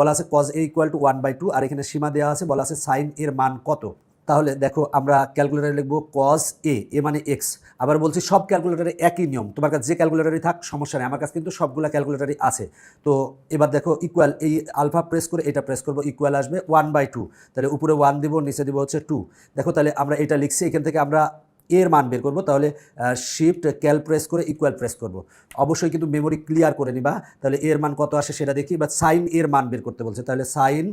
বলা আছে cos A equal to one by two আর এখানে সীমা দেওয়া আছে, বলা আছে সাইন এর মান কত? তাহলে দেখো আমরা ক্যালকুলেটারে লিখব কজ এ এ মানে এক্স আবার বলছি সব ক্যালকুলেটারে একই নিয়ম, তোমার কাছে যে ক্যালকুলেটারই থাক, সমস্যা নেই, আমার কাছে কিন্তু সবগুলো ক্যালকুলেটারই আছে। তো এবার দেখো ইকুয়াল এই আলফা প্রেস করে এটা প্রেস করব ইকুয়াল আসবে ওয়ান বাই টু তাহলে উপরে ওয়ান দিব, নিচে দিব হচ্ছে টু দেখো তাহলে আমরা এটা লিখছি, এখান থেকে আমরা এর মান বের করব, তাহলে শিফট ক্যাল প্রেস করে ইকুয়াল প্রেস করব। অবশ্যই কিন্তু মেমোরি ক্লিয়ার করে নিবা, তাহলে এর মান কত আসে সেটা দেখি বা সাইন এর মান বের করতে বলছে, তাহলে সাইন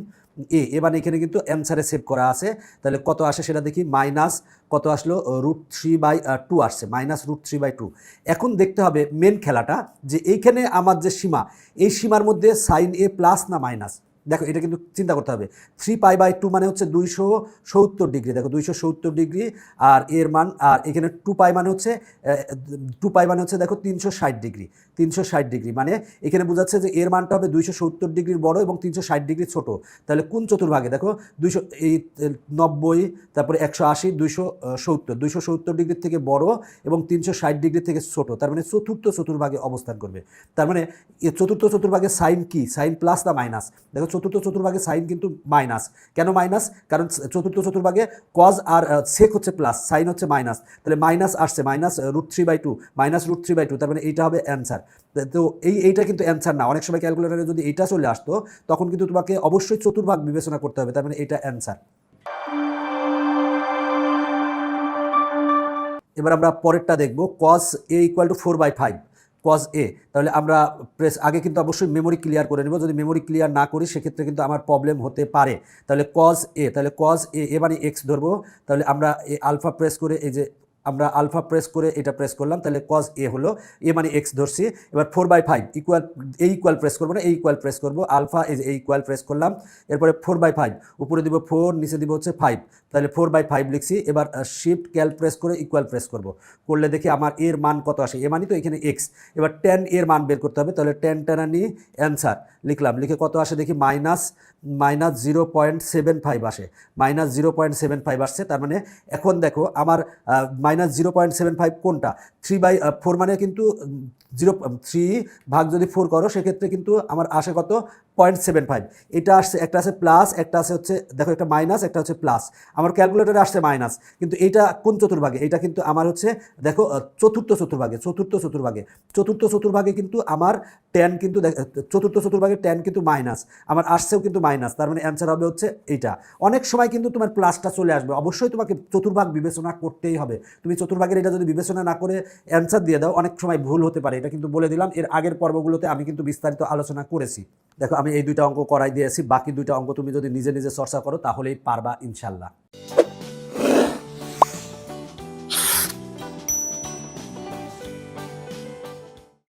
এ, এবার এখানে কিন্তু অ্যান্সারে সেভ করা আছে, তাহলে কত আসে সেটা দেখি মাইনাস কত আসলো রুট থ্রি বাই টু আসছে minus root three by two এখন দেখতে হবে মেন খেলাটা, যে এইখানে আমার যে সীমা, এই সীমার মধ্যে সাইন এ প্লাস না মাইনাস দেখো, এটা কিন্তু চিন্তা করতে হবে। থ্রি পাই বাই টু মানে হচ্ছে দুইশো সত্তর ডিগ্রি দেখো, দুইশো সত্তর ডিগ্রি আর এর মান, আর এখানে টু পাই মানে হচ্ছে টু পাই মানে হচ্ছে দেখো তিনশো ষাট ডিগ্রি তিনশো ষাট ডিগ্রি মানে এখানে বোঝাচ্ছে যে এর মানটা হবে দুইশো সত্তর ডিগ্রির বড় এবং তিনশো ষাট ডিগ্রি ছোটো। তাহলে কোন চতুর্ভাগে? দেখো, দুইশো, এই নব্বই, তারপরে একশো আশি, দুইশো সত্তর। দুইশো সত্তর ডিগ্রির থেকে বড় এবং তিনশো ষাট ডিগ্রি থেকে ছোটো। তার মানে চতুর্থ চতুর্ভাগে অবস্থান করবে। তার মানে চতুর্থ চতুর্ভাগে সাইন কি? সাইন প্লাস না মাইনাস দেখো চতুর্থ চতুর্ভাগে সাইন কিন্তু মাইনাস। কেন মাইনাস? কারণ চতুর্থ চতুর্ভাগে কজ আর সেক হচ্ছে প্লাস সাইন হচ্ছে মাইনাস তাহলে মাইনাস আসছে minus root three by two minus root three by two তার মানে এইটা হবে অ্যান্সার তো এই, এইটা কিন্তু অ্যান্সার না। অনেক সময় ক্যালকুলেটারে যদি এইটা চলে আসতো, তখন কিন্তু তোমাকে অবশ্যই চতুর্ভাগ বিবেচনা করতে হবে, তার মানে এইটা অ্যান্সার এবার আমরা পরেরটা দেখব। Cos A equal to four by five cos A তাহলে আমরা প্রেস আগে কিন্তু অবশ্যই মেমোরি ক্লিয়ার করে নেব। যদি মেমোরি ক্লিয়ার না করি, সেক্ষেত্রে কিন্তু আমার প্রবলেম হতে পারে। তাহলে কজ এ তাহলে কজ এ এ মানে এক্স ধরবো। তাহলে আমরা আলফা প্রেস করে এই যে আমরা আলফা প্রেস করে এটা প্রেস করলাম, তাহলে কজ এ হলো এ মানে এক্স ধরছি। এবার ফোর বাই ফাইভ ইকুয়াল এই ইকুয়াল প্রেস করব না এই ইকুয়াল প্রেস করব। আলফা এই ইকুয়াল প্রেস করলাম। এরপরে ফোর বাই ফাইভ উপরে দিব ফোর নিচে দিব হচ্ছে ফাইভ তাহলে ফোর বাই ফাইভ লিখছি। এবার শিফট ক্যাল প্রেস করে ইকুয়াল প্রেস করব। করলে দেখি আমার এর মান কত আসে? এ মানই তো এখানে এক্স এবার টেন এর মান বের করতে হবে, তাহলে টেন টেনানি অ্যান্সার লিখলাম। লিখে কত আসে দেখি? Minus minus zero point seven five আসে। Minus zero point seven five আসছে, তার মানে এখন দেখো, আমার minus zero point seven five কোনটা? থ্রি বাই ফোর মানে কিন্তু জিরো থ্রি ভাগ যদি ফোর করো, সেক্ষেত্রে কিন্তু আমার আসে কত? Point seven five. এটা আসছে, একটা আছে প্লাস, একটা আছে হচ্ছে, দেখো একটা মাইনাস, একটা হচ্ছে প্লাস। আমার ক্যালকুলেটারে আসছে মাইনাস, কিন্তু এইটা কোন চতুর্ভাগে? এটা কিন্তু আমার হচ্ছে, দেখো চতুর্থ চতুর্ভাগে চতুর্থ চতুর্ভাগে। চতুর্থ চতুর্ভাগে কিন্তু আমার টেন কিন্তু চতুর্থ চতুর্ভাগে টেন কিন্তু মাইনাস, আমার আসছেও কিন্তু মাইনাস, তার মানে অ্যান্সার হবে হচ্ছে এইটা। অনেক সময় কিন্তু তোমার প্লাসটা চলে আসবে, অবশ্যই তোমাকে চতুর্ভাগ বিবেচনা করতেই হবে। তুমি চতুর্ভাগের এটা যদি বিবেচনা না করে অ্যান্সার দিয়ে দাও, অনেক সময় ভুল হতে পারে, এটা কিন্তু বলে দিলাম। এর আগের পর্বগুলোতে আমি কিন্তু বিস্তারিত আলোচনা করেছি। দেখো আমি এই দুইটা অঙ্ক করাই দিয়েছি, বাকি দুইটা অঙ্ক তুমি যদি নিজে নিজে চর্চা করো, তাহলেই পারবা ইনশাল্লাহ।